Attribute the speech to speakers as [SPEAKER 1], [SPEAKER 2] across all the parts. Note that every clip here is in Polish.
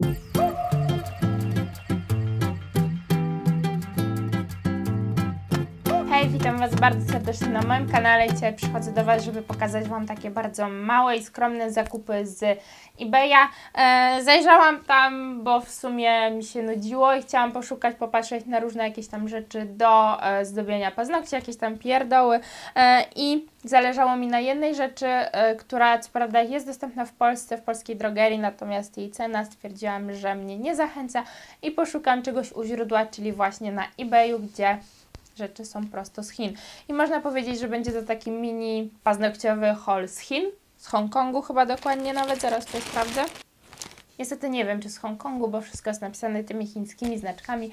[SPEAKER 1] you Witam Was bardzo serdecznie na moim kanale. Dzisiaj przychodzę do Was, żeby pokazać Wam takie bardzo małe i skromne zakupy z eBaya. E, zajrzałam tam, bo w sumie mi się nudziło i chciałam poszukać, popatrzeć na różne jakieś tam rzeczy do e, zdobienia paznokci, jakieś tam pierdoły e, i zależało mi na jednej rzeczy, e, która co prawda jest dostępna w Polsce, w polskiej drogerii, natomiast jej cena stwierdziłam, że mnie nie zachęca i poszukam czegoś u źródła, czyli właśnie na eBayu, gdzie rzeczy są prosto z Chin. I można powiedzieć, że będzie to taki mini paznokciowy haul z Chin, z Hongkongu chyba dokładnie nawet, zaraz to sprawdzę. Niestety nie wiem, czy z Hongkongu, bo wszystko jest napisane tymi chińskimi znaczkami.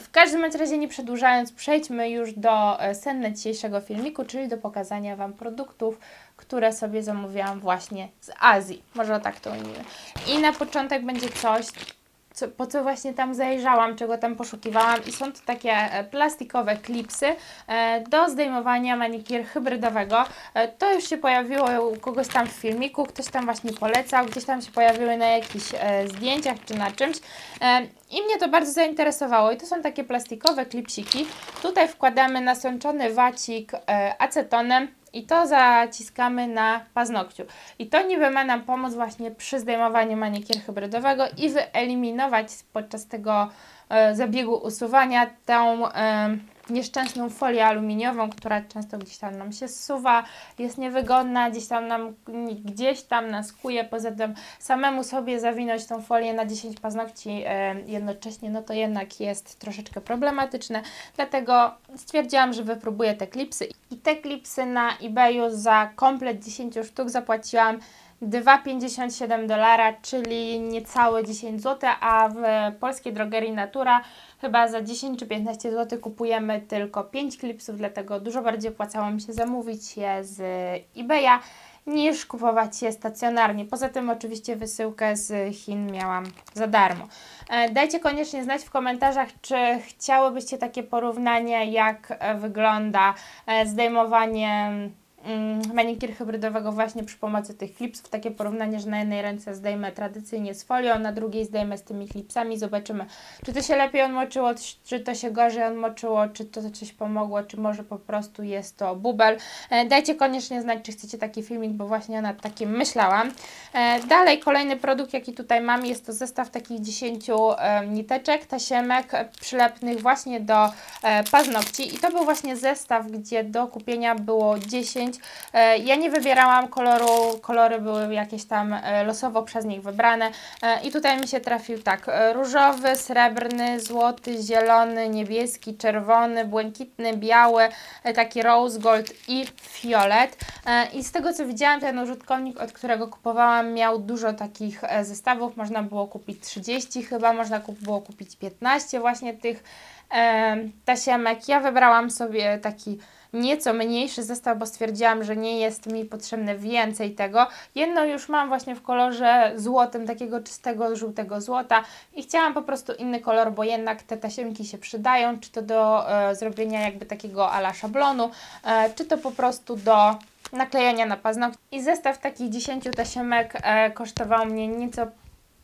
[SPEAKER 1] W każdym razie nie przedłużając, przejdźmy już do e, sedna dzisiejszego filmiku, czyli do pokazania Wam produktów, które sobie zamówiłam właśnie z Azji. Może tak to ujmijmy. I na początek będzie coś, co, po co właśnie tam zajrzałam, czego tam poszukiwałam i są to takie e, plastikowe klipsy e, do zdejmowania manikir hybrydowego. E, to już się pojawiło u kogoś tam w filmiku, ktoś tam właśnie polecał, gdzieś tam się pojawiły na jakichś zdjęciach czy na czymś. I mnie to bardzo zainteresowało i to są takie plastikowe klipsiki. Tutaj wkładamy nasączony wacik acetonem i to zaciskamy na paznokciu. I to niby ma nam pomóc właśnie przy zdejmowaniu manikir hybrydowego i wyeliminować podczas tego e, zabiegu usuwania tą e, nieszczęsną folię aluminiową, która często gdzieś tam nam się zsuwa, jest niewygodna, gdzieś tam nam, gdzieś tam nas kuje, poza tym samemu sobie zawinąć tą folię na 10 paznokci e, jednocześnie, no to jednak jest troszeczkę problematyczne, dlatego stwierdziłam, że wypróbuję te klipsy. I te klipsy na eBayu za komplet 10 sztuk zapłaciłam 2,57 dolara, czyli niecałe 10 zł, a w polskiej drogerii Natura chyba za 10 czy 15 zł kupujemy tylko 5 klipsów, dlatego dużo bardziej opłacało mi się zamówić je z eBaya niż kupować je stacjonarnie. Poza tym oczywiście wysyłkę z Chin miałam za darmo. E, dajcie koniecznie znać w komentarzach, czy chciałybyście takie porównanie, jak wygląda e, zdejmowanie Mm, manikir hybrydowego właśnie przy pomocy tych klipsów. Takie porównanie, że na jednej ręce zdejmę tradycyjnie z folią, na drugiej zdejmę z tymi klipsami. Zobaczymy, czy to się lepiej odmoczyło, czy to się gorzej odmoczyło, czy to coś pomogło, czy może po prostu jest to bubel. E, dajcie koniecznie znać, czy chcecie taki filmik, bo właśnie nad takim myślałam. E, dalej, kolejny produkt, jaki tutaj mam, jest to zestaw takich 10 e, niteczek, tasiemek przylepnych właśnie do paznokci. I to był właśnie zestaw, gdzie do kupienia było 10 E, ja nie wybierałam koloru, kolory były jakieś tam e, losowo przez nich wybrane e, i tutaj mi się trafił tak, różowy, srebrny, złoty, zielony, niebieski, czerwony, błękitny, biały, taki rose gold i fiolet. I z tego co widziałam, ten użytkownik, od którego kupowałam, miał dużo takich zestawów. Można było kupić 30 chyba, można było kupić 15 właśnie tych tasiemek. Ja wybrałam sobie taki nieco mniejszy zestaw, bo stwierdziłam, że nie jest mi potrzebne więcej tego. Jedno już mam właśnie w kolorze złotym, takiego czystego, żółtego złota i chciałam po prostu inny kolor, bo jednak te tasiemki się przydają, czy to do e, zrobienia jakby takiego ala szablonu, e, czy to po prostu do naklejania na paznokcie. I zestaw takich 10 tasiemek e, kosztował mnie nieco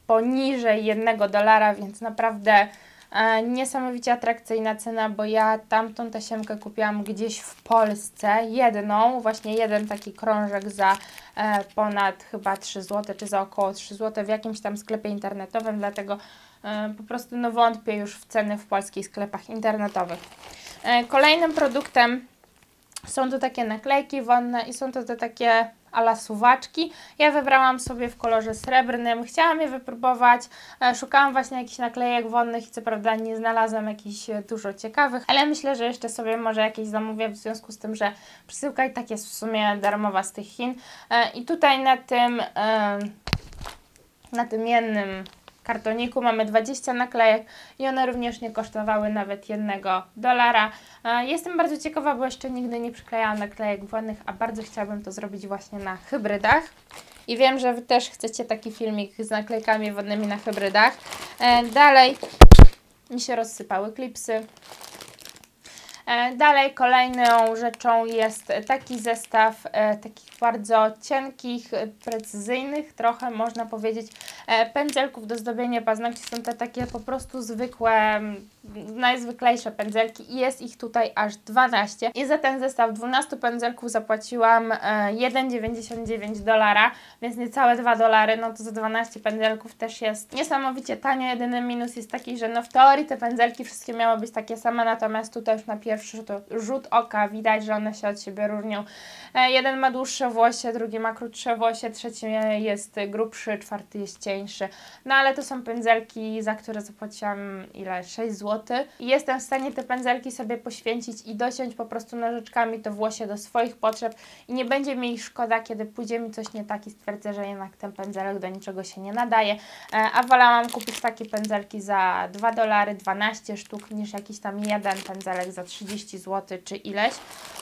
[SPEAKER 1] poniżej 1 dolara, więc naprawdę niesamowicie atrakcyjna cena, bo ja tamtą tasiemkę kupiłam gdzieś w Polsce, jedną, właśnie jeden taki krążek za e, ponad chyba 3 zł, czy za około 3 zł w jakimś tam sklepie internetowym, dlatego e, po prostu no wątpię już w ceny w polskich sklepach internetowych. Kolejnym produktem są to takie naklejki wonne i są to te takie ala suwaczki. Ja wybrałam sobie w kolorze srebrnym. Chciałam je wypróbować. E, szukałam właśnie jakichś naklejek wonnych i co prawda nie znalazłam jakichś e, dużo ciekawych, ale myślę, że jeszcze sobie może jakieś zamówię w związku z tym, że przesyłka i tak jest w sumie darmowa z tych Chin. E, I tutaj na tym na tym jednym kartoniku mamy 20 naklejek i one również nie kosztowały nawet jednego dolara. Jestem bardzo ciekawa, bo jeszcze nigdy nie przyklejałam naklejek wodnych, a bardzo chciałabym to zrobić właśnie na hybrydach. I wiem, że Wy też chcecie taki filmik z naklejkami wodnymi na hybrydach. E, dalej mi się rozsypały klipsy. E, dalej kolejną rzeczą jest taki zestaw e, takich bardzo cienkich, precyzyjnych, trochę można powiedzieć e, pędzelków do zdobienia paznokci. Są te takie po prostu zwykłe, najzwyklejsze pędzelki i jest ich tutaj aż 12. I za ten zestaw 12 pędzelków zapłaciłam e, 1,99 dolara, więc niecałe 2 dolary, no to za 12 pędzelków też jest niesamowicie tanio. Jedyny minus jest taki, że no w teorii te pędzelki wszystkie miały być takie same, natomiast tutaj już na pierwszy rzut, oka widać, że one się od siebie różnią. E, jeden ma dłuższe włosie, drugi ma krótsze włosie, trzeci jest grubszy, czwarty jest cieńszy. No ale to są pędzelki, za które zapłaciłam ile? 6 zł. I jestem w stanie te pędzelki sobie poświęcić i dociąć po prostu nożyczkami to włosie do swoich potrzeb i nie będzie mi ich szkoda, kiedy pójdzie mi coś nie tak i stwierdzę, że jednak ten pędzelek do niczego się nie nadaje. E, a wolałam kupić takie pędzelki za 2 dolary, 12 sztuk, niż jakiś tam jeden pędzelek za 30 zł czy ileś.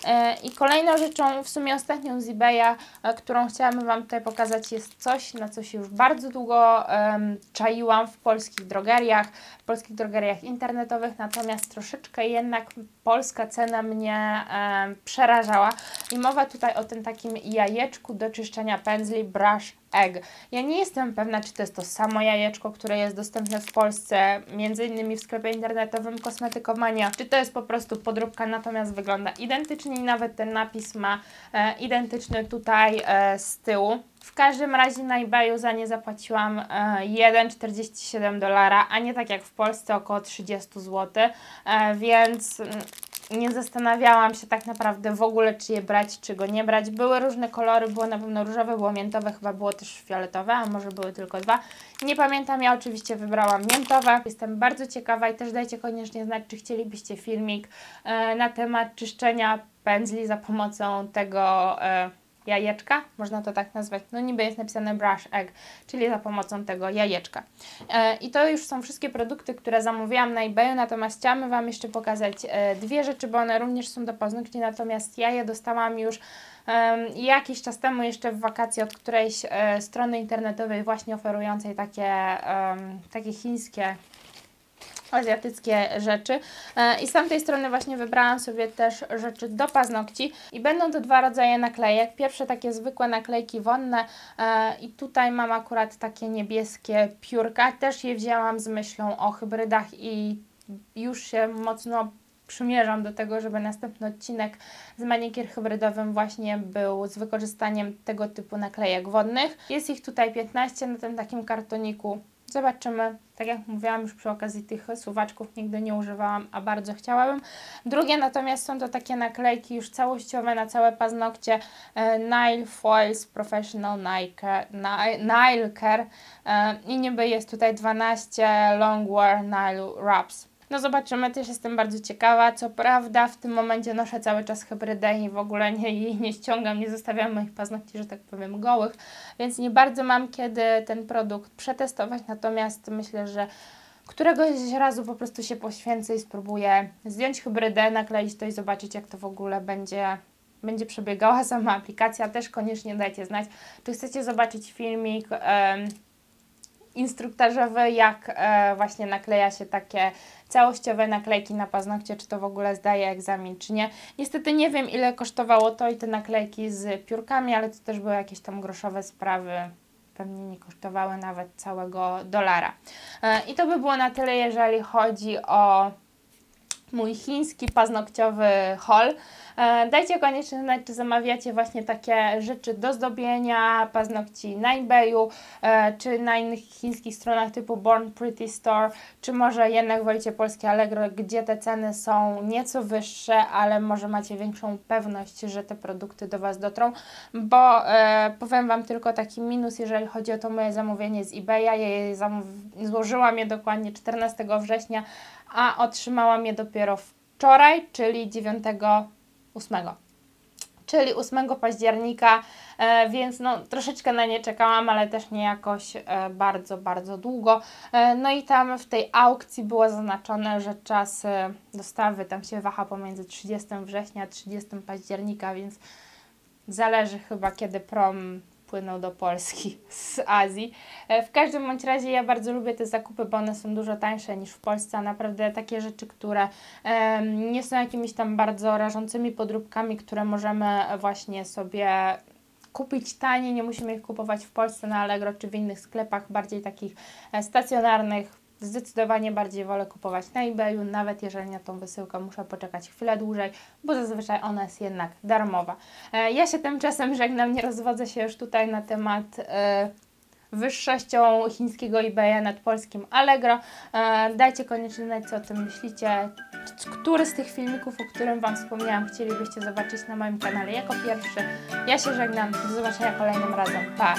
[SPEAKER 1] E, I kolejną rzeczą, w sumie ostatnią z eBaya, e, którą chciałam Wam tutaj pokazać, jest coś, na co się już bardzo długo um, czaiłam w polskich drogeriach, w polskich drogeriach internetowych, natomiast troszeczkę jednak polska cena mnie um, przerażała. I mowa tutaj o tym takim jajeczku do czyszczenia pędzli Brush Egg. Ja nie jestem pewna, czy to jest to samo jajeczko, które jest dostępne w Polsce, między innymi w sklepie internetowym Kosmetykowania, czy to jest po prostu podróbka, natomiast wygląda identycznie i nawet ten napis ma e, identyczny tutaj e, z tyłu. W każdym razie na eBayu za nie zapłaciłam e, 1,47 dolara, a nie tak jak w Polsce około 30 zł, e, więc mm, nie zastanawiałam się tak naprawdę w ogóle, czy je brać, czy go nie brać. Były różne kolory, było na pewno różowe, było miętowe, chyba było też fioletowe, a może były tylko dwa. Nie pamiętam, ja oczywiście wybrałam miętowe. Jestem bardzo ciekawa i też dajcie koniecznie znać, czy chcielibyście filmik e, na temat czyszczenia pędzli za pomocą tego... Jajeczka, można to tak nazwać, no niby jest napisane brush egg, czyli za pomocą tego jajeczka. E, I to już są wszystkie produkty, które zamówiłam na eBayu, natomiast chciałam Wam jeszcze pokazać e, dwie rzeczy, bo one również są do paznokci, natomiast ja je dostałam już jakiś czas temu jeszcze w wakacji od którejś e, strony internetowej właśnie oferującej takie, takie chińskie azjatyckie rzeczy. E, I z tamtej strony właśnie wybrałam sobie też rzeczy do paznokci i będą to dwa rodzaje naklejek. Pierwsze takie zwykłe naklejki wonne e, i tutaj mam akurat takie niebieskie piórka. Też je wzięłam z myślą o hybrydach i już się mocno przymierzam do tego, żeby następny odcinek z manikier hybrydowym właśnie był z wykorzystaniem tego typu naklejek wodnych. Jest ich tutaj 15 na tym takim kartoniku Zobaczymy. Tak jak mówiłam już przy okazji tych suwaczków nigdy nie używałam, a bardzo chciałabym. Drugie natomiast są to takie naklejki już całościowe na całe paznokcie e, Nile Foils Professional Nike, Nile Care e, i niby jest tutaj 12 Longwear Nile Wraps. No zobaczymy, też jestem bardzo ciekawa. Co prawda w tym momencie noszę cały czas hybrydę i w ogóle nie, jej nie ściągam, nie zostawiam moich paznokci, że tak powiem, gołych, więc nie bardzo mam kiedy ten produkt przetestować, natomiast myślę, że któregoś razu po prostu się poświęcę i spróbuję zdjąć hybrydę, nakleić to i zobaczyć jak to w ogóle będzie będzie przebiegała sama aplikacja. Też koniecznie dajcie znać, czy chcecie zobaczyć filmik instruktażowy, jak e, właśnie nakleja się takie całościowe naklejki na paznokcie, czy to w ogóle zdaje egzamin, czy nie. Niestety nie wiem, ile kosztowało to i te naklejki z piórkami, ale to też były jakieś tam groszowe sprawy. Pewnie nie kosztowały nawet całego dolara. E, I to by było na tyle, jeżeli chodzi o mój chiński paznokciowy haul. E, dajcie koniecznie znać, czy zamawiacie właśnie takie rzeczy do zdobienia paznokci na eBayu, e, czy na innych chińskich stronach typu Born Pretty Store, czy może jednak wolicie polskie Allegro, gdzie te ceny są nieco wyższe, ale może macie większą pewność, że te produkty do Was dotrą, bo e, powiem Wam tylko taki minus, jeżeli chodzi o to moje zamówienie z eBaya. Ja je złożyłam je dokładnie 14 września, a otrzymałam je dopiero wczoraj, czyli 9 8. Czyli 8 października, e, więc no, troszeczkę na nie czekałam, ale też nie jakoś e, bardzo, bardzo długo. E, no i tam w tej aukcji było zaznaczone, że czas dostawy tam się waha pomiędzy 30 września a 30 października, więc zależy chyba kiedy prom płyną do Polski z Azji. E, w każdym bądź razie ja bardzo lubię te zakupy, bo one są dużo tańsze niż w Polsce, a naprawdę takie rzeczy, które nie są jakimiś tam bardzo rażącymi podróbkami, które możemy właśnie sobie kupić taniej, nie musimy ich kupować w Polsce na Allegro czy w innych sklepach bardziej takich e, stacjonarnych. Zdecydowanie bardziej wolę kupować na eBayu, nawet jeżeli na tą wysyłkę muszę poczekać chwilę dłużej, bo zazwyczaj ona jest jednak darmowa. E, Ja się tymczasem żegnam, nie rozwodzę się już tutaj na temat e, wyższością chińskiego eBaya nad polskim Allegro. E, Dajcie koniecznie znać, co o tym myślicie. Który z tych filmików, o którym Wam wspomniałam, chcielibyście zobaczyć na moim kanale jako pierwszy. Ja się żegnam, do zobaczenia kolejnym razem. Pa!